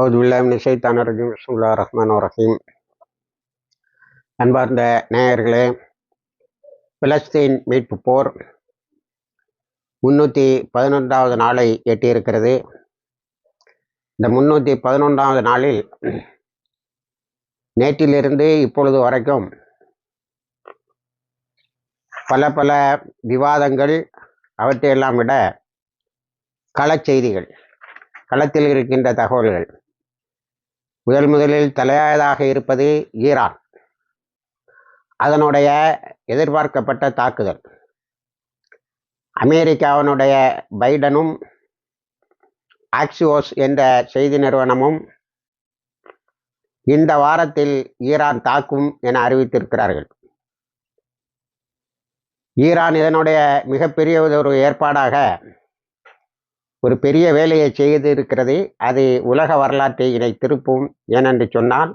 அவுது பில்லாமின் சைத்தான ரஜீம் பிஸ்முல்லா ரஹ்மான் ரஹீம் அன்பார்ந்த நேயர்களே பிலஸ்தீன் மீட்பு போர் முன்னூற்றி பதினொன்றாவது நாளை எட்டியிருக்கிறது. இந்த முன்னூற்றி பதினொன்றாவது நாளில் நேற்றிலிருந்து இப்பொழுது வரைக்கும் பல பல விவாதங்கள் அவற்றையெல்லாம் விட களச்செய்திகள் களத்தில் இருக்கின்ற தகவல்கள் முதல் முதலில் தலையாயதாக இருப்பது ஈரான். அதனுடைய எதிர்பார்க்கப்பட்ட தாக்குதல். அமெரிக்காவினுடைய பைடனும் ஆக்சியோஸ் என்ற செய்தி நிறுவனமும் இந்த வாரத்தில் ஈரான் தாக்கும் என அறிவித்திருக்கிறார்கள். ஈரான் இதனுடைய மிகப்பெரிய ஒரு ஏற்பாடாக ஒரு பெரிய வேலையை செய்து இருக்கிறது அது உலக வரலாற்றை இதை திருப்பும் ஏனென்று சொன்னால்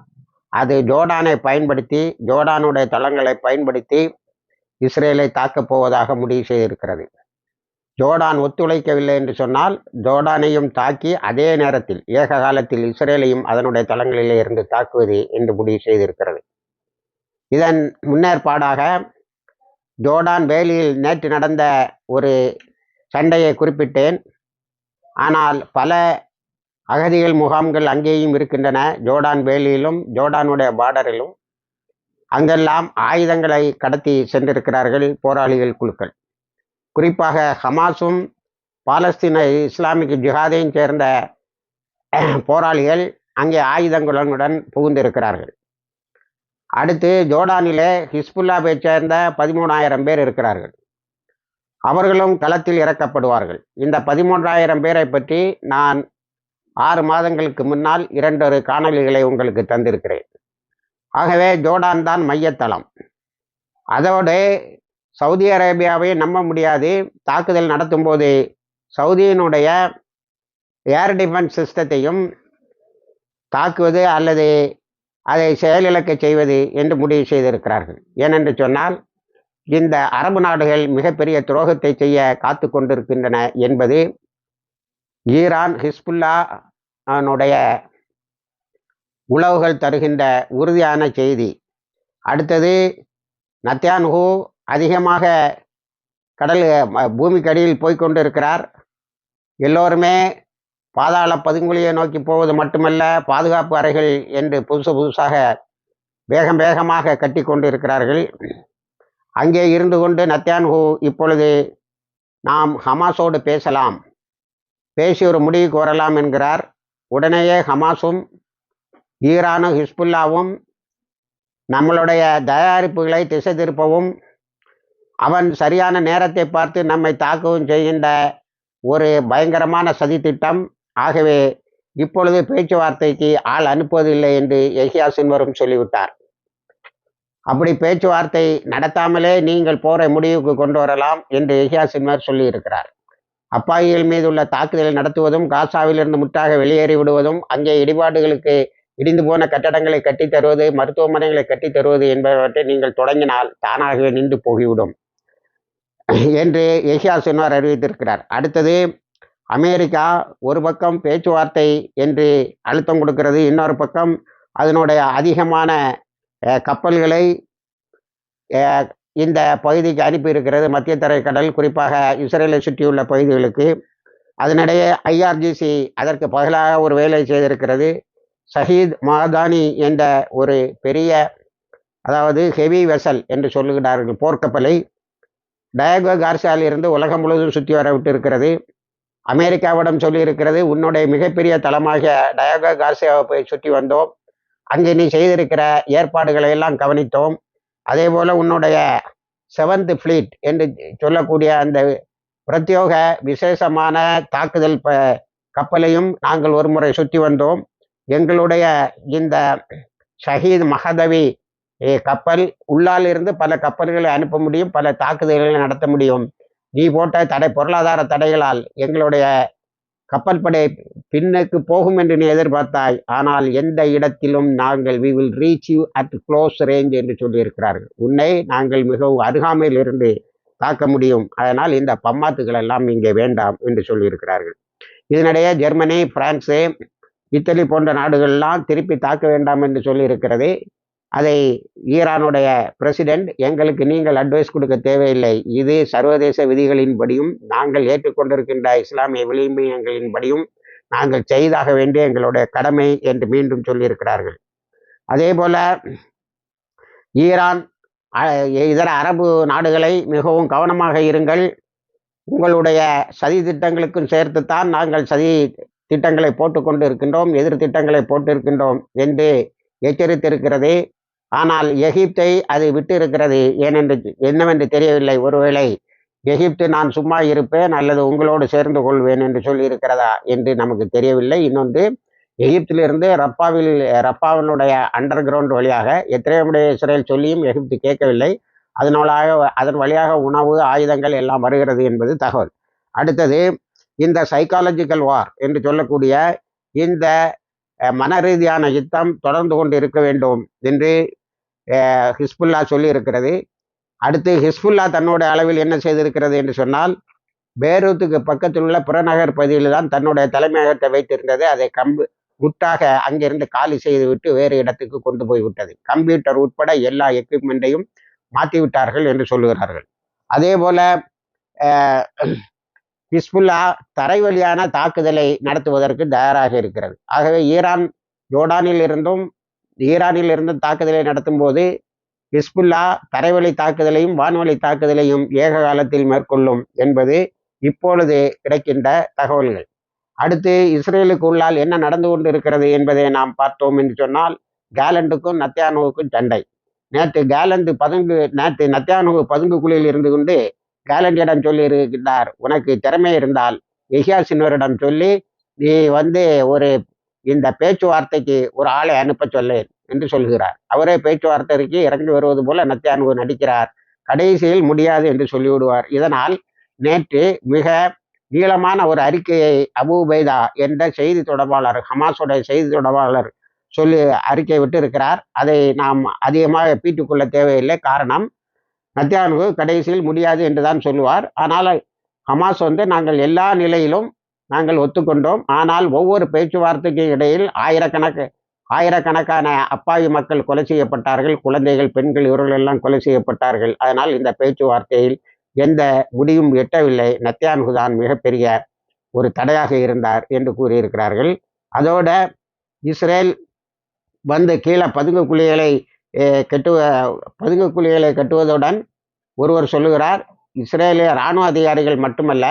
அது ஜோர்டானை பயன்படுத்தி ஜோர்டானுடைய தளங்களை பயன்படுத்தி இஸ்ரேலை தாக்கப் போவதாக முடிவு செய்திருக்கிறது. ஜோர்டான் ஒத்துழைக்கவில்லை என்று சொன்னால் ஜோர்டானையும் தாக்கி அதே நேரத்தில் ஏக காலத்தில் இஸ்ரேலையும் அதனுடைய தளங்களிலே இருந்து தாக்குவது என்று முடிவு செய்திருக்கிறது. இதன் முன்னேற்பாடாக ஜோர்டான் வேலியில் நேற்று நடந்த ஒரு சண்டையை குறிப்பிட்டேன். ஆனால் பல அகதிகள் முகாம்கள் அங்கேயும் இருக்கின்றன. ஜோர்டான் வேலியிலும் ஜோர்டானுடைய பார்டரிலும் அங்கெல்லாம் ஆயுதங்களை கடத்தி சென்றிருக்கிறார்கள் போராளிகள் குழுக்கள். குறிப்பாக ஹமாஸும் பாலஸ்தீன இஸ்லாமிக் ஜிஹாதையும் சேர்ந்த போராளிகள் அங்கே ஆயுதங்களுடன் புகுந்திருக்கிறார்கள். அடுத்து ஜோர்டானிலே ஹிஸ்புல்லாவை சேர்ந்த பதிமூணாயிரம் பேர் இருக்கிறார்கள். அவர்களும் களத்தில் இறக்கப்படுவார்கள். இந்த பதிமூன்றாயிரம் பேரை பற்றி நான் ஆறு மாதங்களுக்கு முன்னால் இரண்டொரு காணொலிகளை உங்களுக்கு தந்திருக்கிறேன். ஆகவே ஜோர்டான் தான் மையத்தளம். அதோடு சவுதி அரேபியாவை நம்ப முடியாது. தாக்குதல் நடத்தும் போது சவுதியினுடைய ஏர் டிஃபென்ஸ் சிஸ்டத்தையும் தாக்குவது அல்லது அதை செயலிழக்க செய்வது என்று முடிவு செய்திருக்கிறார்கள். ஏனென்று சொன்னால் இந்த அரபு நாடுகள் மிகப்பெரிய துரோகத்தை செய்ய காத்து கொண்டிருக்கின்றன என்பது ஈரான் ஹிஸ்புல்லானுடைய உளவுகள் தருகின்ற உறுதியான செய்தி. அடுத்தது நத்தியான்ஹூ அதிகமாக கடல் பூமிக்கடியில் போய்கொண்டு இருக்கிறார் எல்லோருமே பாதாள பதுங்குழியை நோக்கி போவது மட்டுமல்ல பாதுகாப்பு அறைகள் என்று புதுசு புதுசாக வேகம் வேகமாக கட்டி கொண்டு இருக்கிறார்கள் அங்கே இருந்து கொண்டு நத்தியான்ஹூ இப்பொழுது நாம் ஹமாஸோடு பேசலாம். பேசி ஒரு முடிவுக்கு வரலாம் என்கிறார். உடனேயே ஹமாஸும் ஈரானும் ஹிஸ்புல்லாவும் நம்மளுடைய தயாரிப்புகளை திசை திருப்பவும் அவன் சரியான நேரத்தை பார்த்து நம்மை தாக்கவும் செய்கின்ற ஒரு பயங்கரமான சதித்திட்டம் ஆகவே இப்பொழுது பேச்சுவார்த்தைக்கு ஆள் அனுப்புவதில்லை என்று எஹியா சின்வரும் சொல்லிவிட்டார். அப்படி பேச்சுவார்த்தை நடத்தாமலே நீங்கள் போரை முடிவுக்கு கொண்டு வரலாம் என்று எஹியா சின்வர் சொல்லியிருக்கிறார். அப்பாயிகள் மீது உள்ள தாக்குதலை நடத்துவதும் காசாவிலிருந்து முற்றாக வெளியேறி விடுவதும் அங்கே இடிபாடுகளுக்கு இடிந்து போன கட்டடங்களை கட்டித் தருவது மருத்துவமனைகளை கட்டித் தருவது என்பவற்றை நீங்கள் தொடங்கினால் தானாகவே நின்று போகிவிடும் என்று ஏசியா சின்வார் அறிவித்திருக்கிறார். அடுத்தது அமெரிக்கா ஒரு பக்கம் பேச்சுவார்த்தை என்று அழுத்தம் கொடுக்கிறது இன்னொரு பக்கம் அதனுடைய அதிகமான கப்பல்களை இந்த பகுதிக்கு அனுப்பியிருக்கிறது மத்திய தரைக்கடல் குறிப்பாக இஸ்ரேலை சுற்றியுள்ள பகுதிகளுக்கு. அதனிடையே ஐஆர்ஜிசி அதற்கு பதிலாக ஒரு வேலை செய்திருக்கிறது. ஷஹீத் மாதானி என்ற ஒரு பெரிய அதாவது ஹெவி வெசல் என்று சொல்லுகிறார்கள் போர்க்கப்பலை டயகோ கார்சியாவில் இருந்து உலகம் முழுவதும் சுற்றி வரவிட்டு இருக்கிறது அமெரிக்காவிடம் சொல்லியிருக்கிறது உன்னுடைய மிகப்பெரிய தளமாக டயகோ கார்சியாவை போய் சுற்றி வந்தோம். அங்கே நீ செய்திருக்கிற ஏற்பாடுகளை எல்லாம் கவனித்தோம். அதே போல் உன்னுடைய செவன்த் ஃப்ளீட் என்று சொல்லக்கூடிய அந்த பிரத்யோக விசேஷமான தாக்குதல் ப கப்பலையும் நாங்கள் ஒரு முறை சுற்றி வந்தோம். எங்களுடைய இந்த ஷஹீத் மகதவி கப்பல் உள்ளால் இருந்து பல கப்பல்களை அனுப்ப முடியும் பல தாக்குதல்களை நடத்த முடியும். நீ போட்ட தடை பொருளாதார தடைகளால் எங்களுடைய கப்பல் படை பின்னுக்கு போகும் என்று நீ எதிர்பார்த்தாய். ஆனால் எந்த இடத்திலும் நாங்கள் we will reach you at close range என்று சொல்லியிருக்கிறார்கள். உன்னை நாங்கள் மிகவும் அருகாமையில் இருந்து தாக்க முடியும். அதனால் இந்த பம்மாத்துகள் எல்லாம் இங்கே வேண்டாம் என்று சொல்லியிருக்கிறார்கள். இதனிடையே ஜெர்மனி பிரான்ஸு இத்தாலி போன்ற நாடுகள்லாம் திருப்பி தாக்க வேண்டாம் என்று சொல்லியிருக்கிறது. அதை ஈரானுடைய பிரசிடென்ட் எங்களுக்கு நீங்கள் அட்வைஸ் கொடுக்க தேவையில்லை. இது சர்வதேச விதிகளின்படியும் நாங்கள் ஏற்றுக்கொண்டிருக்கின்ற இஸ்லாமிய விளிம்பியங்களின்படியும் நாங்கள் செய்தாக வேண்டிய எங்களுடைய கடமை என்று மீண்டும் சொல்லியிருக்கிறார்கள். அதே போல ஈரான் இதர அரபு நாடுகளை மிகவும் கவனமாக இருங்கள். உங்களுடைய சதி திட்டங்களுக்கும் சேர்த்துத்தான் நாங்கள் சதி திட்டங்களை போட்டுக்கொண்டு இருக்கின்றோம் எதிர் திட்டங்களை போட்டிருக்கின்றோம் என்று எச்சரித்திருக்கிறது. ஆனால் எகிப்தை அது விட்டு இருக்கிறது ஏனென்று என்னவென்று தெரியவில்லை. ஒருவேளை எகிப்து நான் சும்மா இருப்பேன் அல்லது உங்களோடு சேர்ந்து கொள்வேன் என்று சொல்லியிருக்கிறதா என்று நமக்கு தெரியவில்லை. இன்னொன்று எகிப்திலிருந்து ரப்பாவில் ரப்பாவினுடைய அண்டர் கிரவுண்ட் வழியாக எத்திரேமுடைய இஸ்ரேல் சொல்லியும் எகிப்து கேட்கவில்லை. அதனாலாக அதன் வழியாக உணவு ஆயுதங்கள் எல்லாம் வருகிறது என்பது தகவல். அடுத்தது இந்த சைக்காலஜிக்கல் வார் என்று சொல்லக்கூடிய இந்த மன ரீதியான யுத்தம் தொடர்ந்து கொண்டு இருக்க வேண்டும் என்று ஹிஸ்புல்லா சொல்லியிருக்கிறது. அடுத்து ஹிஸ்புல்லா தன்னோட அளவில் என்ன செய்திருக்கிறது என்று சொன்னால் பேரூத்துக்கு பக்கத்தில் உள்ள புறநகர் பகுதியில் தான் தன்னுடைய தலைமையகத்தை வைத்திருந்தது. அதை கம்பு உட்டாக அங்கிருந்து காலி செய்து விட்டு வேறு இடத்துக்கு கொண்டு போய்விட்டது. கம்ப்யூட்டர் உட்பட எல்லா எக்யூப்மெண்ட்டையும் மாற்றி விட்டார்கள் என்று சொல்லுகிறார்கள். அதே போல ஹிஸ்புல்லா தரை வழியான தாக்குதலை நடத்துவதற்கு தயாராக இருக்கிறது. ஆகவே ஈரான் ஜோர்டானில் இருந்தும் ஈரானில் இருந்தும் தாக்குதலை நடத்தும் போது ஹிஸ்புல்லா தரைவழி தாக்குதலையும் வான்வழி தாக்குதலையும் ஏக காலத்தில் மேற்கொள்ளும் என்பது இப்பொழுது கிடைக்கின்ற தகவல்கள். அடுத்து இஸ்ரேலுக்கு உள்ளால் என்ன நடந்து கொண்டு இருக்கிறது என்பதை நாம் பார்த்தோம் என்று சொன்னால் கேலண்டுக்கும் நத்தியானுவுக்கும் சண்டை. நேற்று கேலந்து பதுங்கு நேற்று நத்தியானுவு பதுங்கு குழியில் இருந்து கொண்டு கேலண்டியிடம் சொல்லி இருக்கின்றார் உனக்கு திறமை இருந்தால் எஹியாசினரிடம் சொல்லி நீ வந்து ஒரு இந்த பேச்சுவார்த்தைக்கு ஒரு ஆளை அனுப்ப சொல்லேன் என்று சொல்கிறார். அவரே பேச்சுவார்த்தைக்கு இறங்கி வருவது போல நத்தியானுவு நடிக்கிறார். கடைசியில் முடியாது என்று சொல்லிவிடுவார். இதனால் நேற்று மிக நீளமான ஒரு அறிக்கையை அபுபைதா என்ற செய்தி தொடர்பாளர் ஹமாஸுடைய செய்தி தொடர்பாளர் சொல்லி அறிக்கை விட்டு இருக்கிறார் அதை நாம் அதிகமாக பீட்டுக்கொள்ள தேவையில்லை. காரணம் நத்தியானுவு கடைசியில் முடியாது என்று தான் சொல்லுவார். ஆனால் ஹமாஸ் வந்து நாங்கள் எல்லா நிலையிலும் நாங்கள் ஒத்துக்கொண்டோம். ஆனால் ஒவ்வொரு பேச்சுவார்த்தைக்கும் இடையில் ஆயிரக்கணக்கு ஆயிரக்கணக்கான அப்பாவி மக்கள் கொலை செய்யப்பட்டார்கள். குழந்தைகள் பெண்கள் இவர்கள் எல்லாம் கொலை செய்யப்பட்டார்கள். அதனால் இந்த பேச்சுவார்த்தையில் எந்த முடிவும் எட்டவில்லை. நத்தியான்ஹு தான் மிகப்பெரிய ஒரு தடையாக இருந்தார் என்று கூறியிருக்கிறார்கள். அதோட இஸ்ரேல் வந்து கீழே பதுங்கு குழிகளை கட்டுவ பதுங்கு குழிகளை கட்டுவதுடன் ஒருவர் சொல்லுகிறார் இஸ்ரேலிய இராணுவ அதிகாரிகள் மட்டுமல்ல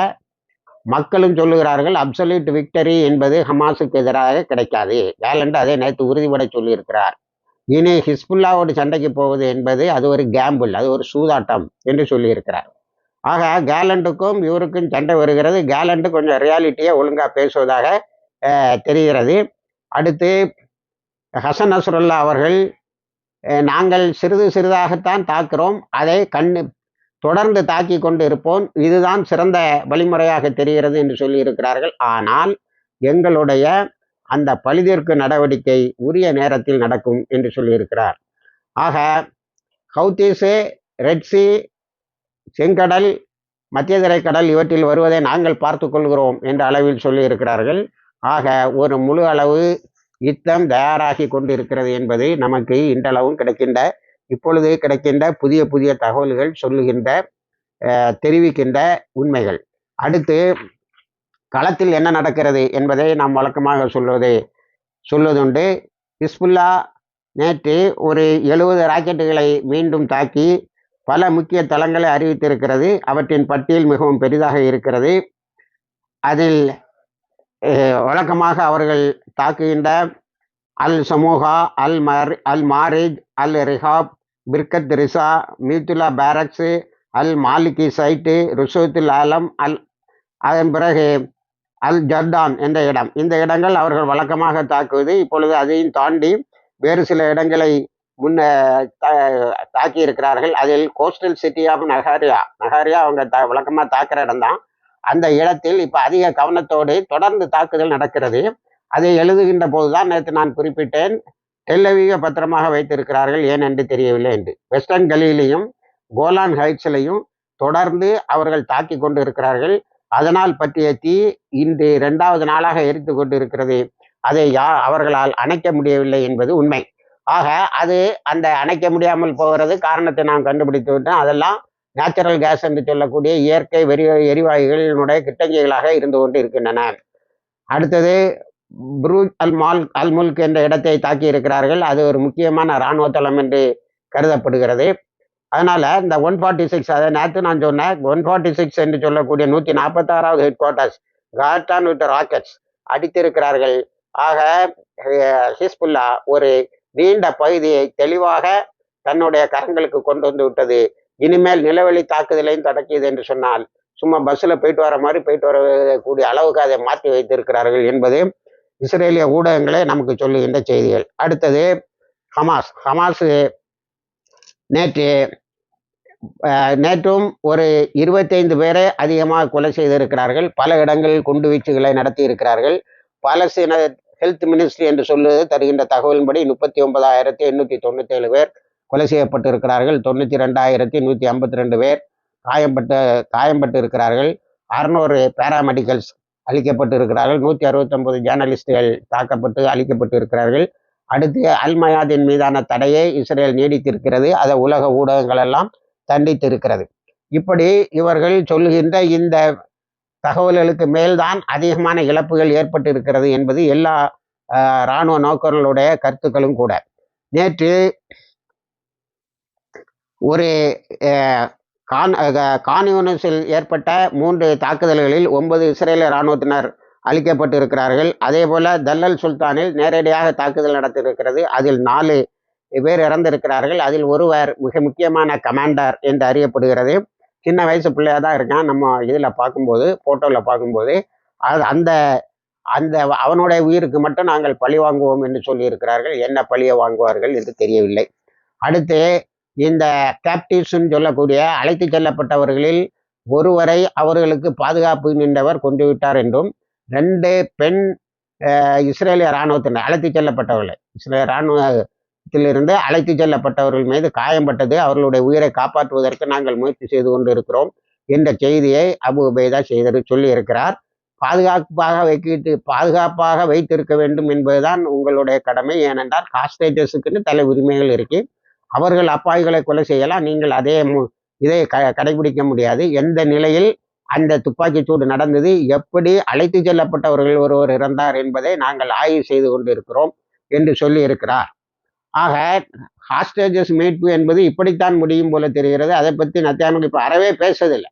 மக்களும் சொல்லுகிறார்கள் அப்சல்யூட் விக்டரி என்பது ஹமாஸுக்கு எதிராக கிடைக்காது. வேலண்ட் அதை நேற்று உறுதிபட சொல்லியிருக்கிறார். இனி ஹிஸ்புல்லாவோடு சண்டைக்கு போவது என்பது அது ஒரு கேம்பிள் அது ஒரு சூதாட்டம் என்று சொல்லியிருக்கிறார். ஆக கேலண்டுக்கும் இவருக்கும் சண்டை வருகிறது. கேலண்டு கொஞ்சம் ரியாலிட்டியை ஒழுங்காக பேசுவதாக தெரிகிறது. அடுத்து ஹசன் நஸ்ருல்லா அவர்கள் நாங்கள் சிறிது சிறிதாகத்தான் தாக்குறோம். அதை கண்ணு தொடர்ந்து தாக்கி கொண்டு இருப்போம். இதுதான் சிறந்த வழிமுறையாக தெரிகிறது என்று சொல்லியிருக்கிறார்கள். ஆனால் எங்களுடைய அந்த பழுதிற்கு நடவடிக்கை உரிய நேரத்தில் நடக்கும் என்று சொல்லியிருக்கிறார். ஆக ஹவுத்தீஸு ரெட்ஸி செங்கடல் மத்திய திரைக்கடல் இவற்றில் வருவதை நாங்கள் பார்த்து கொள்கிறோம் என்ற அளவில் சொல்லியிருக்கிறார்கள். ஆக ஒரு முழு அளவு யுத்தம் தயாராகி கொண்டிருக்கிறது என்பது நமக்கு இன்றளவும் கிடைக்கின்ற இப்பொழுது கிடைக்கின்ற புதிய புதிய தகவல்கள் சொல்லுகின்ற தெரிவிக்கின்ற உண்மைகள். அடுத்து களத்தில் என்ன நடக்கிறது என்பதை நாம் வழக்கமாக சொல்வது சொல்வதுண்டு. ஹிஸ்புல்லா நேற்று ஒரு எழுபது ராக்கெட்டுகளை மீண்டும் தாக்கி பல முக்கிய தளங்களை அறிவித்திருக்கிறது. அவற்றின் பட்டியல் மிகவும் பெரிதாக இருக்கிறது. அதில் வழக்கமாக அவர்கள் தாக்குகின்ற அல் சமூகா அல் மர் அல் மாரிஜ் அல் ரிஹாப் பிர்கத் ரிசா மியூத்துலா பேரக்ஸு அல் மாலிகி சைட்டு ருசூத்துல் ஆலம் அல் அதன் பிறகு அல் ஜர்தான் என்ற இடம். இந்த இடங்கள் அவர்கள் வழக்கமாக தாக்குவது. இப்பொழுது அதையும் தாண்டி வேறு சில இடங்களை முன்ன தா- தாக்கி இருக்கிறார்கள் அதில் coastal city of Nahariya Nahariya அவங்க த வழக்கமாக தாக்குற இடம்தான் அந்த இடத்தில் இப்போ அதிக கவனத்தோடு தொடர்ந்து தாக்குதல் நடக்கிறது. அதை எழுதுகின்ற போதுதான் நேற்று நான் குறிப்பிட்டேன். டெல்லவீக பத்திரமாக வைத்திருக்கிறார்கள் ஏன் என்று தெரியவில்லை என்று. வெஸ்டர்ன் கலியிலையும் கோலான் ஹைட்ஸ்லையும் தொடர்ந்து அவர்கள் தாக்கி கொண்டு இருக்கிறார்கள் அதனால் பற்றிய தீ இன்று இரண்டாவது நாளாக எரித்து கொண்டு இருக்கிறது அதை யா அவர்களால் அணைக்க முடியவில்லை என்பது உண்மை. ஆக அது அந்த அணைக்க முடியாமல் போகிறது. காரணத்தை நாம் கண்டுபிடித்து விட்டோம் அதெல்லாம் நேச்சுரல் கேஸ் என்று சொல்லக்கூடிய இயற்கை வெறி எரிவாயுகளினுடைய கிட்டங்கிகளாக இருந்து கொண்டு இருக்கின்றன அடுத்தது புரூஜ் அல் மால் அல் முல்க் என்ற இடத்தை தாக்கி இருக்கிறார்கள். அது ஒரு முக்கியமான இராணுவ தளம் என்று கருதப்படுகிறது. அதனால இந்த ஒன் ஃபார்ட்டி சிக்ஸ் அதை நேற்று நான் சொன்னேன் ஒன் ஃபார்ட்டி சிக்ஸ் என்று சொல்லக்கூடிய நூற்றி நாற்பத்தாறாவது ஹெட் குவார்ட்டர்ஸ் காட்டான் வித் ராக்கெட்ஸ் அடித்திருக்கிறார்கள். ஆக ஹிஸ்புல்லா ஒரு நீண்ட பகுதியை தெளிவாக தன்னுடைய கரங்களுக்கு கொண்டு வந்து விட்டது. இனிமேல் நிலவெளி தாக்குதலையும் தொடக்கியது என்று சொன்னால் சும்மா பஸ்ஸில் போயிட்டு வர மாதிரி போயிட்டு வரக்கூடிய அளவுக்கு அதை மாற்றி வைத்திருக்கிறார்கள் என்பது இஸ்ரேலிய ஊடகங்களே நமக்கு சொல்லுகின்ற செய்திகள். அடுத்தது ஹமாஸ். ஹமாஸ் நேற்று நேற்றும் ஒரு இருபத்தைந்து பேரை அதிகமாக கொலை செய்திருக்கிறார்கள். பல இடங்களில் குண்டு வீச்சுகளை நடத்தி இருக்கிறார்கள் பாலஸ்தீன ஹெல்த் மினிஸ்ட்ரி என்று சொல்லுவது தருகின்ற தகவலின்படி முப்பத்தி ஒன்பதாயிரத்தி எண்ணூற்றி தொண்ணூத்தேழு பேர் கொலை செய்யப்பட்டு இருக்கிறார்கள் தொண்ணூற்றி ரெண்டாயிரத்தி நூற்றி ஐம்பத்தி ரெண்டு பேர் காயம்பட்டு காயம்பட்டு இருக்கிறார்கள் அறுநூறு பேராமெடிக்கல்ஸ் அழிக்கப்பட்டு இருக்கிறார்கள் நூற்றி அறுபத்தொம்பது ஜேர்னலிஸ்டுகள் தாக்கப்பட்டு அளிக்கப்பட்டு இருக்கிறார்கள் அடுத்து அல்மயாதின் மீதான தடையை இஸ்ரேல் நீடித்திருக்கிறது. அதை உலக ஊடகங்கள் எல்லாம் தண்டித்திருக்கிறது. இப்படி இவர்கள் சொல்லுகின்ற இந்த தகவல்களுக்கு மேல்தான் அதிகமான இழப்புகள் ஏற்பட்டு இருக்கிறது என்பது எல்லா இராணுவ நோக்கர்களுடைய கருத்துக்களும் கூட. நேற்று ஒரு கான் கான்யூனிஸில் ஏற்பட்ட மூன்று தாக்குதல்களில் ஒன்பது இஸ்ரேலிய இராணுவத்தினர் அழிக்கப்பட்டு இருக்கிறார்கள் அதே போல தல்லல் சுல்தானில் நேரடியாக தாக்குதல் நடத்தியிருக்கிறது. அதில் நாலு பேர் இறந்திருக்கிறார்கள். அதில் ஒருவர் மிக முக்கியமான கமாண்டர் என்று அறியப்படுகிறது. சின்ன வயசு பிள்ளையாக தான் இருக்கான். நம்ம இதில் பார்க்கும்போது ஃபோட்டோவில் பார்க்கும்போது அது அந்த அந்த அவனுடைய உயிருக்கு மட்டும் நாங்கள் பழி வாங்குவோம் என்று சொல்லியிருக்கிறார்கள். என்ன பழியை வாங்குவார்கள் என்று தெரியவில்லை. அடுத்து இந்த கேப்டிவ்ஸ்ன்னு சொல்லக்கூடிய அழைத்து செல்லப்பட்டவர்களில் ஒருவரை அவர்களுக்கு பாதுகாப்பு நின்றவர் கொண்டு விட்டார் என்றும் ரெண்டு பெண் இஸ்ரேலிய இராணுவத்தினர் அழைத்து செல்லப்பட்டவர்கள் இஸ்ரேல் இராணுவத்திலிருந்து அழைத்து செல்லப்பட்டவர்கள் மீது காயம்பட்டது அவர்களுடைய உயிரை காப்பாற்றுவதற்கு நாங்கள் முயற்சி செய்து கொண்டு இருக்கிறோம் என்ற செய்தியை அபு உபேதா செய்தது சொல்லியிருக்கிறார். பாதுகாப்பாக வைக்கிட்டு பாதுகாப்பாக வைத்திருக்க வேண்டும் என்பதுதான் உங்களுடைய கடமை ஏனென்றால் காஸ்டேஜஸுக்குன்னு தலை உரிமைகள் இருக்குது அவர்கள் அப்பாய்களை கொலை செய்யலாம். நீங்கள் அதே இதை க கடைபிடிக்க முடியாது. எந்த நிலையில் அந்த துப்பாக்கி சூடு நடந்தது எப்படி அழைத்து செல்லப்பட்டவர்கள் ஒருவர் இறந்தார் என்பதை நாங்கள் ஆய்வு செய்து கொண்டிருக்கிறோம் என்று சொல்லி இருக்கிறார். ஆக ஹாஸ்டேஜஸ் மீட்பு என்பது இப்படித்தான் முடியும் போல தெரிகிறது. அதை பற்றி நத்தியானு இப்போ அறவே பேசதில்லை.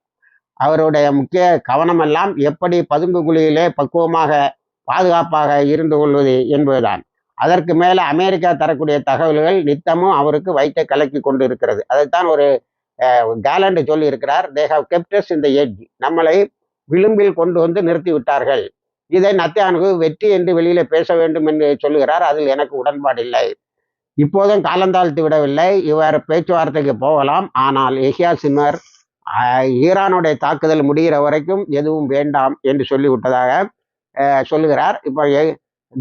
அவருடைய முக்கிய கவனமெல்லாம் எப்படி பதுங்கு குழியிலே பக்குவமாக பாதுகாப்பாக இருந்து கொள்வது என்பதுதான். அதற்கு மேலே அமெரிக்கா தரக்கூடிய தகவல்கள் நித்தமும் அவருக்கு வயிற்றை கலக்கி கொண்டு இருக்கிறது அதைத்தான் ஒரு கேலண்ட் சொல்லி இருக்கிறார் தே ஹவ் கெப்டஸ் இந்த எட்ஜ் நம்மளை விளிம்பில் கொண்டு வந்து நிறுத்தி விட்டார்கள் இதை நத்தியானுக்கு வெற்றி என்று வெளியில பேச வேண்டும் என்று சொல்லுகிறார். அதில் எனக்கு உடன்பாடு இல்லை. இப்போதும் காலந்தாழ்த்து விடவில்லை. இவர் பேச்சுவார்த்தைக்கு போகலாம். ஆனால் எஹியா சிம்மர் ஈரானுடைய தாக்குதல் முடிகிற வரைக்கும் எதுவும் வேண்டாம் என்று சொல்லிவிட்டதாக சொல்லுகிறார். இப்போ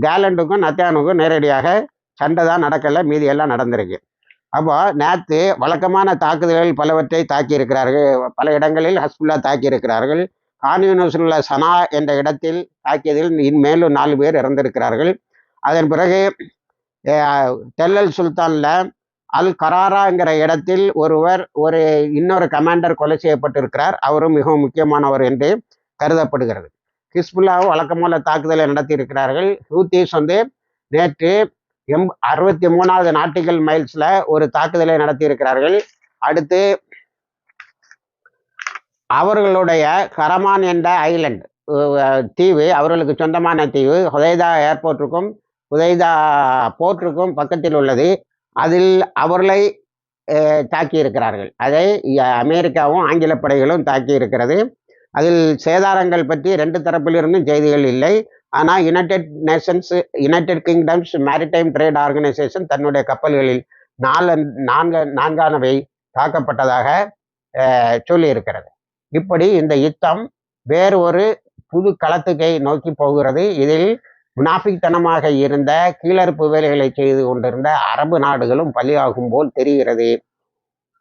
கேலண்டுக்கும் நத்தியானுக்கும் நேரடியாக சண்டை தான் நடக்கலை. மீதி எல்லாம் நடந்திருக்கு. அப்போ நேற்று வழக்கமான தாக்குதல்கள் பலவற்றை தாக்கியிருக்கிறார்கள். பல இடங்களில் ஹஸ்புல்லா தாக்கி இருக்கிறார்கள் உள்ள சனா என்ற இடத்தில் தாக்கியதில் மேலும் நாலு பேர் இறந்திருக்கிறார்கள். அதன் பிறகு தெல்லல் சுல்தானில் அல் கராராங்கிற இடத்தில் ஒருவர் ஒரு இன்னொரு கமாண்டர் கொலை செய்யப்பட்டிருக்கிறார். அவரும் மிகவும் முக்கியமானவர் என்று கருதப்படுகிறது. ஹிஸ்புல்லாவும் வழக்கமான தாக்குதலை நடத்தியிருக்கிறார்கள். ஹூத்தீஸ் வந்து நேற்று எம் அறுபத்தி மூணாவது நாட்டிகள் மைல்ஸில் ஒரு தாக்குதலை நடத்தியிருக்கிறார்கள். அடுத்து அவர்களுடைய கரமான் என்ற ஐலண்ட் தீவு அவர்களுக்கு சொந்தமான தீவு ஹுதைதா ஏர்போர்ட்டுக்கும் ஹுதைதா போர்ட்டுக்கும் பக்கத்தில் உள்ளது. அதில் அவர்களை தாக்கி இருக்கிறார்கள் அதை அமெரிக்காவும் ஆங்கில படைகளும் தாக்கி இருக்கிறது அதில் சேதாரங்கள் பற்றி ரெண்டு தரப்பிலிருந்தும் செய்திகள் இல்லை. ஆனால் United Nations United Kingdom's maritime trade organisation தன்னுடைய கப்பல்களில் நாலு நான்கு நான்கானவை தாக்கப்பட்டதாக சொல்லியிருக்கிறது. இப்படி இந்த யுத்தம் வேறு ஒரு புது களத்துக்கை நோக்கி போகிறது. இதில் முனாஃபிக்தனமாக இருந்த கீழறுப்பு வேலைகளை செய்து கொண்டிருந்த அரபு நாடுகளும் பலியாகும் போல் தெரிகிறது.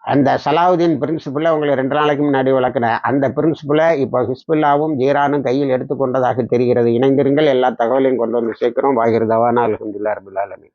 அந்த சலாவுதீன் பிரின்சிபிளை உங்களை ரெண்டு நாளைக்கு முன்னாடி விளக்குனேன் அந்த பிரின்சிபலை இப்போ ஹிஸ்புல்லாவும் ஜீரானும் கையில் எடுத்துக்கொண்டதாக தெரிகிறது. இணைந்திருங்கள் எல்லா தகவலையும் கொண்டு வந்து சேர்க்கிறோம். வாகிர் தவானா அலமதுல்லா ரபுல்லாலமி